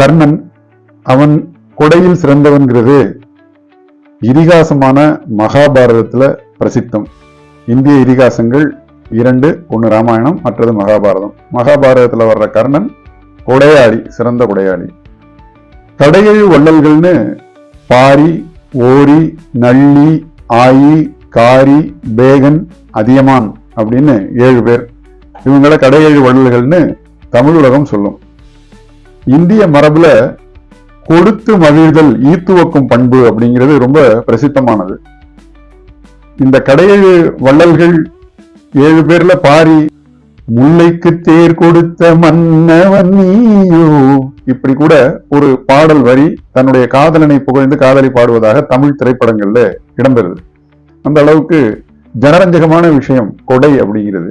கர்ணன் அவன் கொடையில் சிறந்தவன்கிறது. இதிகாசமான மகாபாரதத்துல பிரசித்தம். இந்திய இதிகாசங்கள் இரண்டு ஒன்று ராமாயணம் மற்றது மகாபாரதம். மகாபாரதத்தில் வர்ற கர்ணன் கொடையாளி சிறந்த கொடையாளி. தடையழி வள்ளல்கள்னு பாரி ஓரி நள்ளி ஆயி காரி பேகன் அதியமான் அப்படின்னு ஏழு பேர். இவங்கள கடையழி வள்ளல்கள்னு தமிழ் உலகம் சொல்லும். இந்திய மரபுல கொடுத்து மகிழ்தல் ஈத்துவக்கும் பண்பு அப்படிங்கிறது ரொம்ப பிரசித்தமானது. இந்த கடையேழு வள்ளல்கள் ஏழு பேர்ல பாரி முல்லைக்கு தேர் கொடுத்த மன்னவன் நீயோ? இப்படி கூட ஒரு பாடல் வரி தன்னுடைய காதலனை புகழ்ந்து காதலி பாடுவதாக தமிழ் திரைப்படங்கள்ல இடம்பெறுது. அந்த அளவுக்கு ஜனரஞ்சகமான விஷயம் கொடை அப்படிங்கிறது.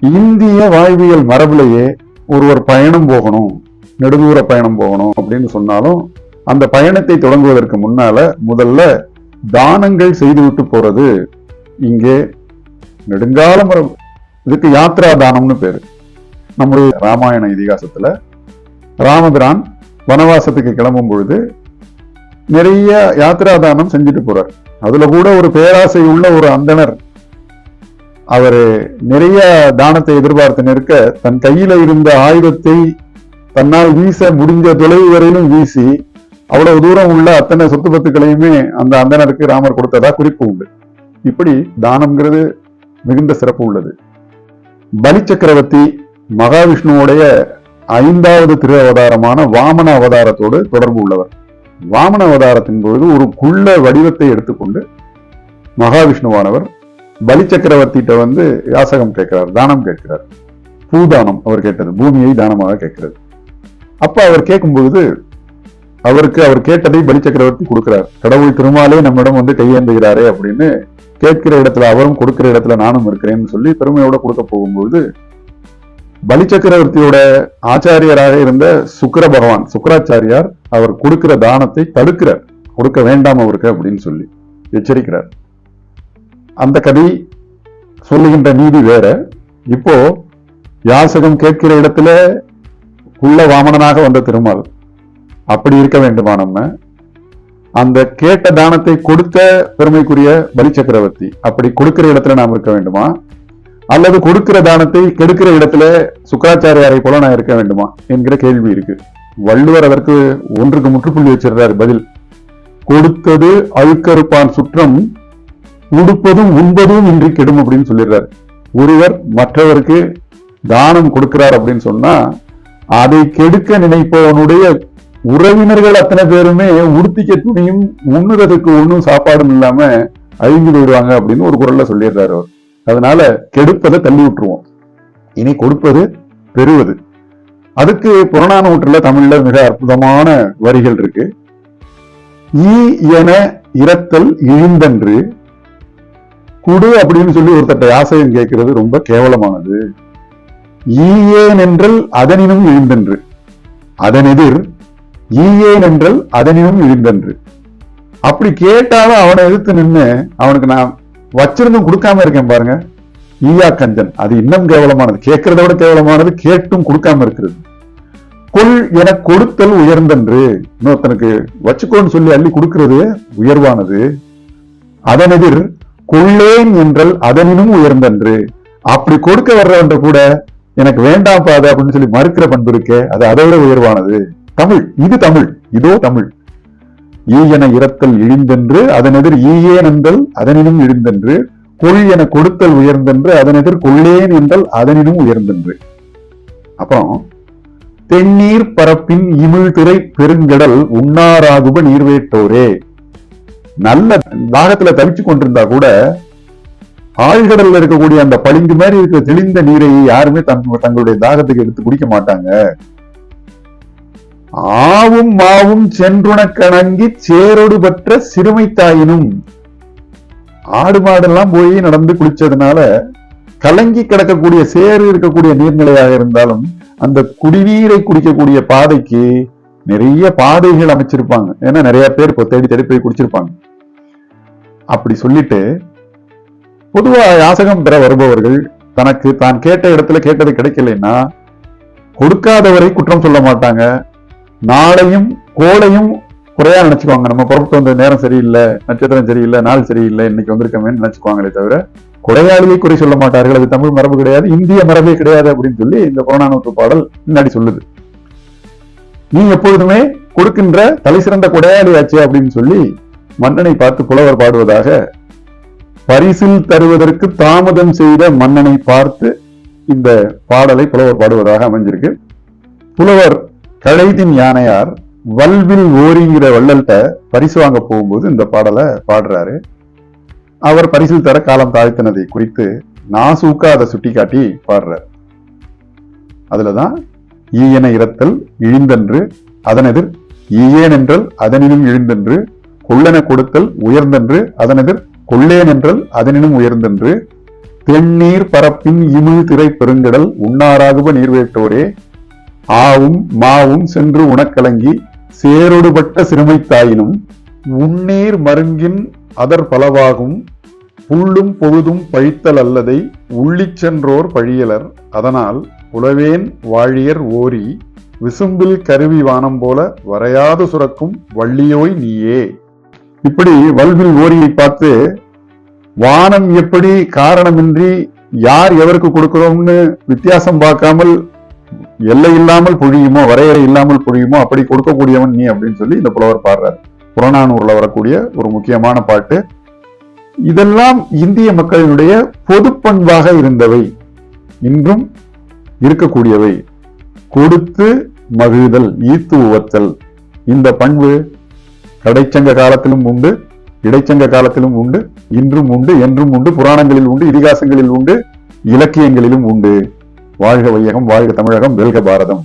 இந்திய வாழ்வியல் மரபுலையே ஒருவர் பயணம் போகணும் நெடுதூர பயணம் போகணும் அப்படின்னு சொன்னாலும் அந்த பயணத்தை தொடங்குவதற்கு முன்னால முதல்ல தானங்கள் செய்துவிட்டு போறது இங்கே நெடுங்கால மரபு இதுக்கு யாத்ரா தானம்னு பேரு. நம்முடைய ராமாயண இதிகாசத்துல ராமபிரான் வனவாசத்துக்கு கிளம்பும் பொழுது நிறைய யாத்ரா தானம் செஞ்சுட்டு போறார். அதுல கூட ஒரு பேராசை உள்ள ஒரு அந்தணர் அவர் நிறைய தானத்தை எதிர்பார்த்து நிற்க தன் கையில இருந்த ஆயுதத்தை தன்னால் வீச முடிஞ்ச தொலைவு வரையிலும் வீசி அவ்வளவு தூரம் உள்ள அத்தனை சொத்து பத்துக்களையுமே அந்த அந்தனருக்கு ராமர் கொடுத்ததா குறிப்பு உண்டு. இப்படி தானம்ங்கிறது மிகுந்த சிறப்பு உள்ளது. பலி சக்கரவர்த்தி மகாவிஷ்ணுவுடைய ஐந்தாவது திரு அவதாரமான வாமன அவதாரத்தோடு தொடர்பு உள்ளவர். வாமன அவதாரத்தின் பொழுது ஒரு குள்ள வடிவத்தை எடுத்துக்கொண்டு மகாவிஷ்ணுவானவர் பலி சக்கரவர்த்திட்ட வந்து யாசகம் கேட்கிறார் தானம் கேட்கிறார். பூதானம் அவர் கேட்டது பூமியை தானமாக கேட்கிறது. அப்ப அவர் கேட்கும்பொழுது அவருக்கு அவர் கேட்டதை பலி சக்கரவர்த்தி கொடுக்கிறார். கடவுள் திருமாலே நம்மிடம் வந்து கையேந்துகிறாரே அப்படின்னு கேட்கிற இடத்துல அவரும் கொடுக்கிற இடத்துல நானும் இருக்கிறேன்னு சொல்லி பெருமையோட கொடுக்க போகும்போது பலி சக்கரவர்த்தியோட ஆச்சாரியராக இருந்த சுக்கர பகவான் சுக்கராச்சாரியார் அவர் கொடுக்கிற தானத்தை தடுக்கிறார். கொடுக்க வேண்டாம் அவருக்கு அப்படின்னு சொல்லி எச்சரிக்கிறார். அந்த கதை சொல்லுகின்ற நீதி வேற. இப்போ யாசகம் கேட்கிற இடத்துல உள்ள வாமனனாக வந்த திருமால் அப்படி இருக்க வேண்டுமா நம்ம? அந்த கேட்ட தானத்தை கொடுத்த பெருமைக்குரிய பலி சக்கரவர்த்தி அப்படி கொடுக்கிற இடத்துல நாம் இருக்க வேண்டுமா? அல்லது கொடுக்கிற தானத்தை கெடுக்கிற இடத்துல சுக்கராச்சாரியாரை போல நான் இருக்க வேண்டுமா? என்கிற கேள்வி இருக்கு. வள்ளுவர் அதற்கு ஒன்றுக்கு முற்றுப்புள்ளி வச்சிருந்தார் பதில். கொடுத்தது அழுக்கறுப்பான் சுற்றம் உடுப்பதும் உண்பதும் இன்றி கெடும் அப்படின்னு சொல்லிடுறாரு. ஒருவர் மற்றவருக்கு தானம் கொடுக்கிறார் அப்படின்னு சொன்னா அதை கெடுக்க நினைப்பவனுடைய உறவினர்கள் அத்தனை பேருமே உடுத்திக்க துணியும் உண்ணுறதுக்கு ஒண்ணும் சாப்பாடும் இல்லாம அழிஞ்சு போயிடுவாங்க அப்படின்னு ஒரு குரல்ல சொல்லிடுறாரு அவர். அதனால கெடுப்பதை தள்ளி விட்டுருவோம். இனி கொடுப்பது பெறுவது. அதுக்கு புறநானூற்றுல தமிழ்ல மிக அற்புதமான வரிகள் இருக்கு. ஈ என இரத்தல் இழிந்தன்று குடு அப்படின்னு சொல்லி ஒருத்தட்ட யாசகம் கேட்கிறது ரொம்ப கேவலமானது. ஈயேன் என்றல் அதனினும் இழிந்தன்று. எதிர் ஈயேன் என்றல் அதனினும் இழிந்தன்று. அப்படி கேட்டாலும் அவனை எதிர்த்து நின்று அவனுக்கு நான் வச்சிருந்தும் கொடுக்காம இருக்கேன் பாருங்க. ஈயா கஞ்சன் அது இன்னும் கேவலமானது. கேட்கறத விட கேவலமானது கேட்டும் கொடுக்காம இருக்கிறது. கொள் என கொடுத்தல் உயர்ந்தன்று. இன்னொருத்தனுக்கு வச்சுக்கோன்னு சொல்லி அள்ளி கொடுக்கிறது உயர்வானது. அதன் எதிர் கொள்ளேன் என்றல் அதனினும் உயர்ந்தன்று. அப்படி கொடுக்க வர்றவன்ற கூட எனக்கு வேண்டாம் பாது அப்படின்னு சொல்லி மறுக்கிற பண்பு இருக்கே அது அதை விட உயர்வானது. தமிழ் இது தமிழ் இதோ தமிழ். ஈயென இரத்தல் இழிந்தென்று அதன் எதிர் ஈயே நந்தல் அதனினும் இழிந்தென்று. கொள் என கொடுத்தல் உயர்ந்தென்று அதன் எதிர் கொள்ளேன் என்றல் அதனினும் உயர்ந்தென்று. அப்புறம் தென்னீர் பரப்பின் இமிழ்துறை பெருங்கடல் உண்ணாராகுப நீர்வேட்டோரே. நல்ல தாகத்துல தவிச்சு கொண்டிருந்தா கூட ஆழ்கடல்ல இருக்கக்கூடிய அந்த பளிங்கு மாதிரி இருக்கிற தெளிந்த நீரை யாருமே தங்க- தங்களுடைய தாகத்துக்கு எடுத்து குடிக்க மாட்டாங்க. ஆவும் மாவும் சென்றுணக்கணங்கி சேரோடு பற்ற சிறுமை தாயினும் ஆடு மாடெல்லாம் போய் நடந்து குளிச்சதுனால கலங்கி கிடக்கக்கூடிய சேறு இருக்கக்கூடிய நீர்நிலையாக இருந்தாலும் அந்த குடிநீரை குடிக்கக்கூடிய பாதைக்கு நிறைய பாதைகள் அமைச்சிருப்பாங்க. ஏன்னா நிறைய பேர் இப்போ தேடி தேடி போய் குடிச்சிருப்பாங்க. அப்படி சொல்லிட்டு பொதுவா யாசகம் பெற வருபவர்கள் தனக்கு தான் கேட்ட இடத்துல கேட்டது கிடைக்கலைன்னா கொடுக்காதவரை குற்றம் சொல்ல மாட்டாங்க. நாளையும் கோளையும் குறையா நினைச்சுக்குவாங்க. நம்ம புறப்பட்டு வந்த நேரம் சரியில்லை நட்சத்திரம் சரியில்லை நாள் சரியில்லை இன்னைக்கு வந்திருக்கமேன்னு நினைச்சுக்குவாங்களே தவிர குறையாளியை குறை சொல்ல மாட்டார்கள். அது தமிழ் மரபு கிடையாது இந்திய மரபே கிடையாது அப்படின்னு சொல்லி இந்த புறநானூற்று பாடல் முன்னாடி சொல்லுது. நீ எப்பொழுதுமே கொடுக்கின்ற தலை சிறந்த கொடையாளி ஆச்சு அப்படின்னு சொல்லி மன்னனை பார்த்து புலவர் பாடுவதாக பரிசில் தருவதற்கு தாமதம் செய்த மன்னனை பார்த்து இந்த பாடலை புலவர் பாடுவதாக அமைஞ்சிருக்கு. புலவர் கழைதின் யானையார் வல்வில் ஓரிங்கிற வள்ளல்கிட்ட பரிசு வாங்க போகும்போது இந்த பாடலை பாடுறாரு. அவர் பரிசில் தர காலம் தாழ்த்தினதை குறித்து நாசூக்கா அதை சுட்டிக்காட்டி பாடுறார். அதுலதான் ஈயன இரத்தல் இழிந்தன்று அதனெதிர் ஈயேன் என்றல் அதனினும் இழிந்தன்று கொள்ளென கொடுத்தல் உயர்ந்தன்று அதனெதிர் கொள்ளேனென்றல் அதனினும் உயர்ந்தன்று. தென்னீர் பரப்பின் இமிழ் திரை பெருங்கடல் உண்ணாராகுப நீர்வேட்டோரே ஆவும் மாவும் சென்று உணக்கலங்கி சேரொடுபட்ட சிறுமைத்தாயினும் உன்னீர் மருங்கின் அதர் பலவாகும் புல்லும் பொழுதும் பழித்தல் அல்லதை உள்ளிச் சென்றோர் பழியலர். அதனால் உளவேன் வாழியர் ஓரி விசும்பில் கருவி வானம் போல வரையாது சுரக்கும் வள்ளியோய் நீயே. இப்படி வல்வில் ஓரியை பார்த்து வானம் எப்படி காரணமின்றி யார் எவருக்கு கொடுக்கிறோம்னு வித்தியாசம் பார்க்காமல் எல்லை இல்லாமல் பொழியுமோ வரையறை இல்லாமல் பொழியுமோ அப்படி கொடுக்கக்கூடியவன் நீ அப்படின்னு சொல்லி இந்த புலவர் பாடுறார். புறநானூர்ல வரக்கூடிய ஒரு முக்கியமான பாட்டு. இதெல்லாம் இந்திய மக்களினுடைய பொது பண்பாக இருந்தவை. இன்றும் இருக்கக்கூடியவை. கொடுத்து மகிழ்தல் ஈத்து உவத்தல். இந்த பண்பு கடைச்சங்க காலத்திலும் உண்டு இடைச்சங்க காலத்திலும் உண்டு இன்றும் உண்டு என்றும் உண்டு புராணங்களில் உண்டு இதிகாசங்களில் உண்டு இலக்கியங்களிலும் உண்டு. வாழ்க வையகம் வாழ்க தமிழகம் வெல்க பாரதம்.